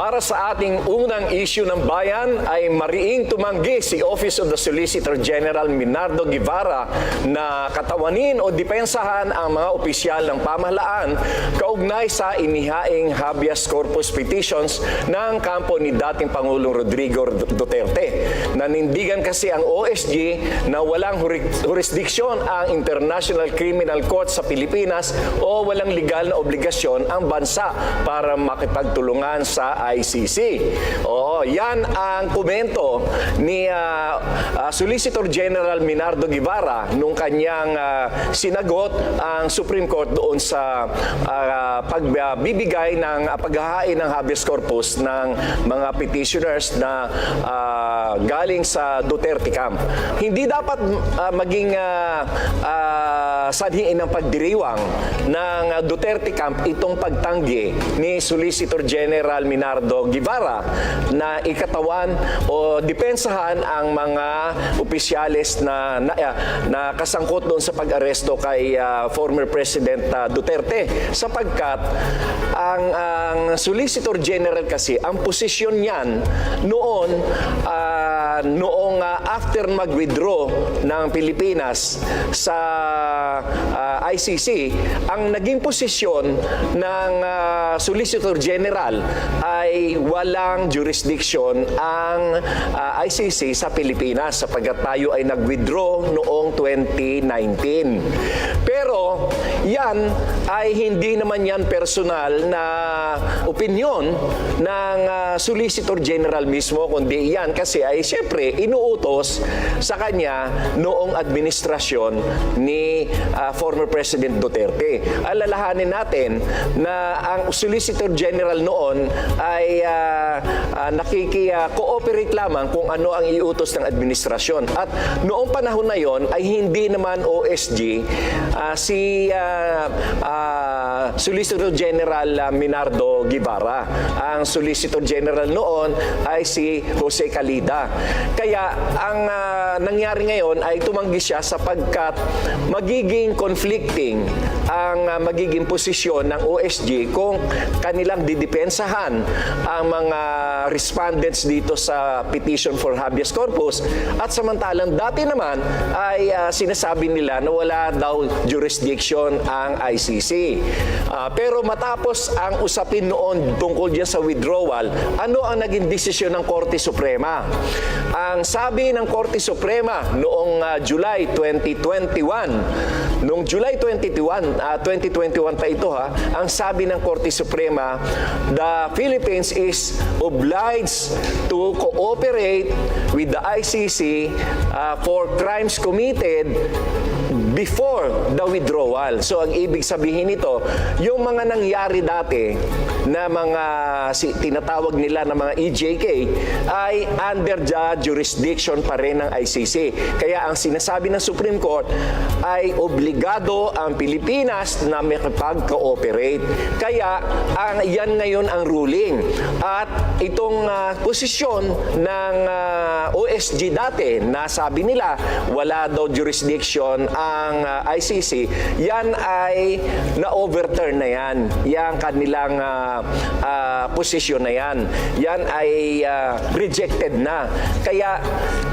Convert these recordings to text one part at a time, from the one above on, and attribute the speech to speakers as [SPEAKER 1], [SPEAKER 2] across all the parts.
[SPEAKER 1] Para sa ating unang issue ng bayan ay mariing tumanggi si Office of the Solicitor General Minardo Guevara na katawanin o depensahan ang mga opisyal ng pamahalaan kaugnay sa inihaing habeas corpus petitions ng kampo ni dating Pangulong Rodrigo Duterte. Nanindigan kasi ang OSG na walang jurisdiction ang International Criminal Court sa Pilipinas o walang legal na obligasyon ang bansa para makipagtulungan sa ICC. Oo, yan ang komento ni ah, ah, Solicitor General Minardo Guevara nung kanyang ah, sinagot ang Supreme Court doon sa ah, pagbibigay ng ah, paghahain ng habeas corpus ng mga petitioners na ah, galing sa Duterte camp. Hindi dapat ah, maging ah, ah, sanhiin ng pagdiriwang ng Duterte camp itong pagtanggi ni Solicitor General Minardo Guevara na ikatawan o depensahan ang mga opisyales na, na, ah, na kasangkot doon sa pag-aresto kay ah, former President ah, Duterte. Sapagkat ang, ang Solicitor General kasi ang posisyon niyan noon ah, noong ah, after mag-withdraw ng Pilipinas sa ah, ICC ang naging posisyon ng ah, Solicitor General ay walang jurisdiction ang ah, ICC sa Pilipinas sapagkat tayo ay nag-withdraw noong 2019. Pero yan ay hindi naman yan personal na opinion ng ah, Solicitor General mismo kundi yan kasi ay siyempre inuutos sa kanya noong administrasyon ni ah, former President Duterte. Alalahanin natin na ang Solicitor General noon ay ah, ah, nakiki-cooperate lamang kung ano ang iutos ng administrasyon. At noong panahon na yon ay hindi naman OSG ah, si ah, ah, Solicitor General ah, Minardo Guevara. Ang Solicitor General noon ay si Jose Calida. Kaya ang ah, nangyari ngayon ay tumanggi siya sapagkat magiging conflicting ang ah, magiging posisyon ng OSG kung kanilang didepensahan ang mga respondents dito sa petition for habeas corpus at samantalang dati naman ay ah, sinasabi nila na wala daw jurisdiction ang ICC. Ah, pero matapos ang usapin noon tungkol dyan sa withdrawal, ano ang naging desisyon ng Korte Suprema? Ang sabi ng Korte Suprema noong ah, July 2021, noong July 21, ah, 2021 pa ito ha, ang sabi ng Korte Suprema, the Philippines is obliged to cooperate with the ICC ah, for crimes committed before the withdrawal. So ang ibig sabihin nito, yung mga nangyari dati na mga si, tinatawag nila na mga EJK ay under the jurisdiction pa rin ng ICC. Kaya ang sinasabi ng Supreme Court ay obligado ang Pilipinas na makipag-cooperate. Kaya ang yan ngayon ang ruling. At itong ah, posisyon ng ah, OSG dati na sabi nila wala daw jurisdiction ang ah, ICC, yan ay na-overturn na yan. Yang kanilang ah, ah, posisyon na yan. Yan ay ah, rejected na. Kaya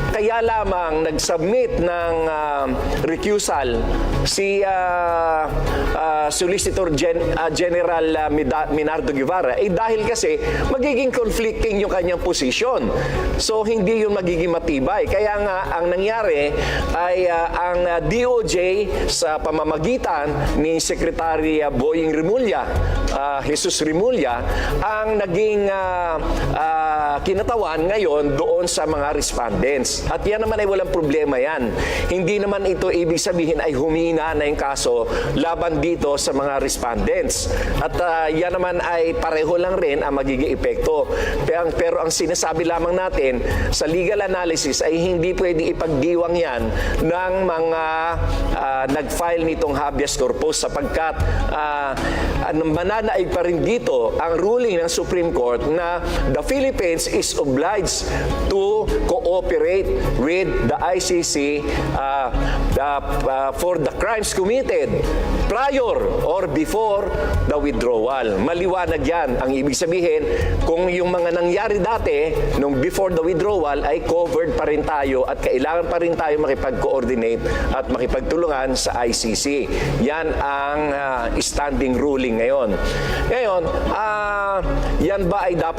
[SPEAKER 1] kaya lamang nag-submit ng ah, recusal si ah, ah, Solicitor Gen- ah, General Mida- Minardo Guevara eh dahil kasi magiging conflicting yung kanyang posisyon. So hindi yung magiging matibay. Kaya nga ang nangyari ay ah, ang ah, DOJ sa pamamagitan ni Secretary ah, Boying Rimulya, ah, Jesus Rimulya, ang naging ah, ah, kinatawan ngayon doon sa mga respondents. At yan naman ay walang problema yan. Hindi naman ito ibig sabihin ay humina na yung kaso laban dito sa mga respondents. At ah, yan naman ay pareho lang rin ang magiging epekto. Pero, pero ang sinasabi lamang natin sa legal analysis ay hindi pwede ipagdiwang yan ng mga ah, nag-file nitong habeas corpus sapagkat uh, mananaig pa rin dito ang ruling ng Supreme Court na the Philippines is obliged to cooperate with the ICC uh, uh, uh, for the crimes committed prior or before the withdrawal. Maliwanag yan. Ang ibig sabihin, kung yung mga nangyari dati, nung before the withdrawal, ay covered pa rin tayo at kailangan pa rin tayo makipag-coordinate at makipagtulungan sa ICC. Yan ang ah, standing ruling ngayon. Ngayon, ah, yan ba ay dapat